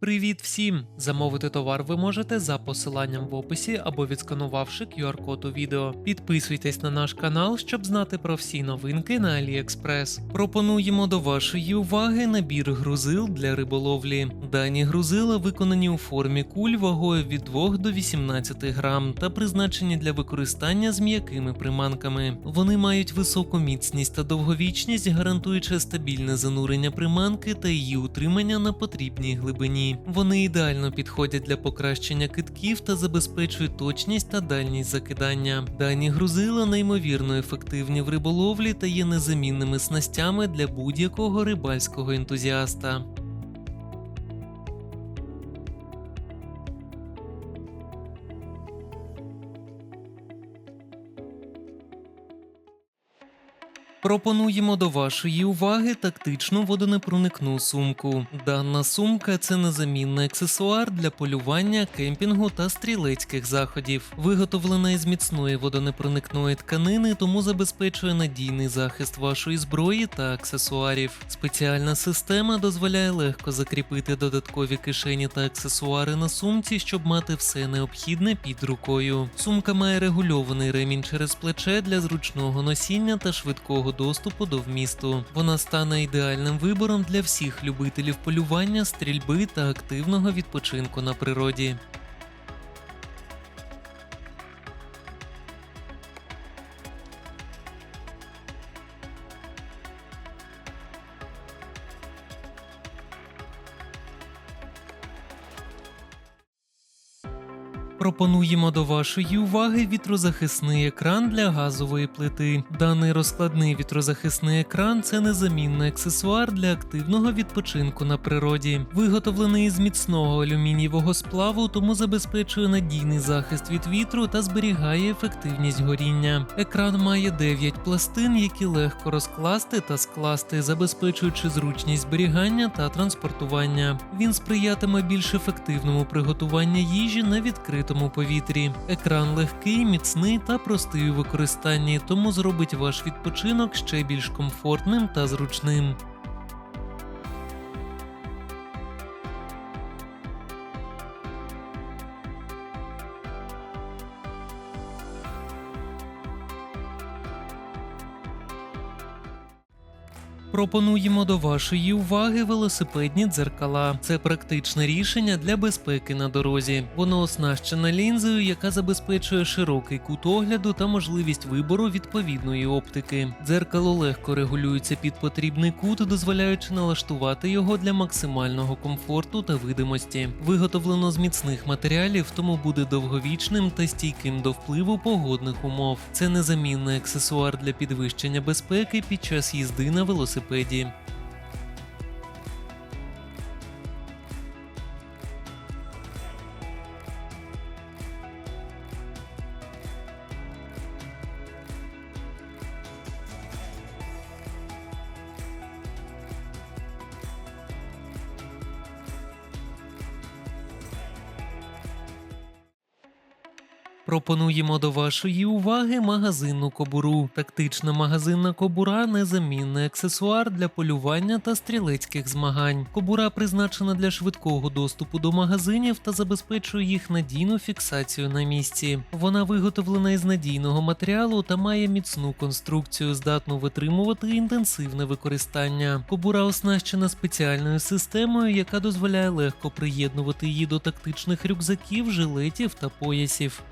Привіт всім! Замовити товар ви можете за посиланням в описі або відсканувавши QR-код у відео. Підписуйтесь на наш канал, щоб знати про всі новинки на AliExpress. Пропонуємо до вашої уваги набір грузил для риболовлі. Дані грузила виконані у формі куль вагою від 2 до 18 грам та призначені для використання з м'якими приманками. Вони мають високу міцність та довговічність, гарантуючи стабільне занурення приманки та її утримання на потрібній глибині. Вони ідеально підходять для покращення китків та забезпечують точність та дальність закидання. Дані грузила неймовірно ефективні в риболовлі та є незамінними снастями для будь-якого рибальського ентузіаста. Пропонуємо до вашої уваги тактичну водонепроникну сумку. Дана сумка це незамінний аксесуар для полювання, кемпінгу та стрілецьких заходів. Виготовлена із міцної водонепроникної тканини, тому забезпечує надійний захист вашої зброї та аксесуарів. Спеціальна система дозволяє легко закріпити додаткові кишені та аксесуари на сумці, щоб мати все необхідне під рукою. Сумка має регульований ремінь через плече для зручного носіння та швидкого доступу до вмісту. Вона стане ідеальним вибором для всіх любителів полювання, стрільби та активного відпочинку на природі. Пропонуємо до вашої уваги вітрозахисний екран для газової плити. Даний розкладний вітрозахисний екран це незамінний аксесуар для активного відпочинку на природі. Виготовлений з міцного алюмінієвого сплаву, тому забезпечує надійний захист від вітру та зберігає ефективність горіння. Екран має 9 пластин, які легко розкласти та скласти, забезпечуючи зручність зберігання та транспортування. Він сприятиме більш ефективному приготуванню їжі на відкритому повітрі. Екран легкий, міцний та простий у використанні, тому зробить ваш відпочинок ще більш комфортним та зручним. Пропонуємо до вашої уваги велосипедні дзеркала. Це практичне рішення для безпеки на дорозі. Воно оснащене лінзою, яка забезпечує широкий кут огляду та можливість вибору відповідної оптики. Дзеркало легко регулюється під потрібний кут, дозволяючи налаштувати його для максимального комфорту та видимості. Виготовлено з міцних матеріалів, тому буде довговічним та стійким до впливу погодних умов. Це незамінний аксесуар для підвищення безпеки під час їзди на велосипеді. Пропонуємо до вашої уваги магазинну кобуру. Тактична магазинна кобура незамінний аксесуар для полювання та стрілецьких змагань. Кобура призначена для швидкого доступу до магазинів та забезпечує їх надійну фіксацію на місці. Вона виготовлена із надійного матеріалу та має міцну конструкцію, здатну витримувати інтенсивне використання. Кобура оснащена спеціальною системою, яка дозволяє легко приєднувати її до тактичних рюкзаків, жилетів та поясів.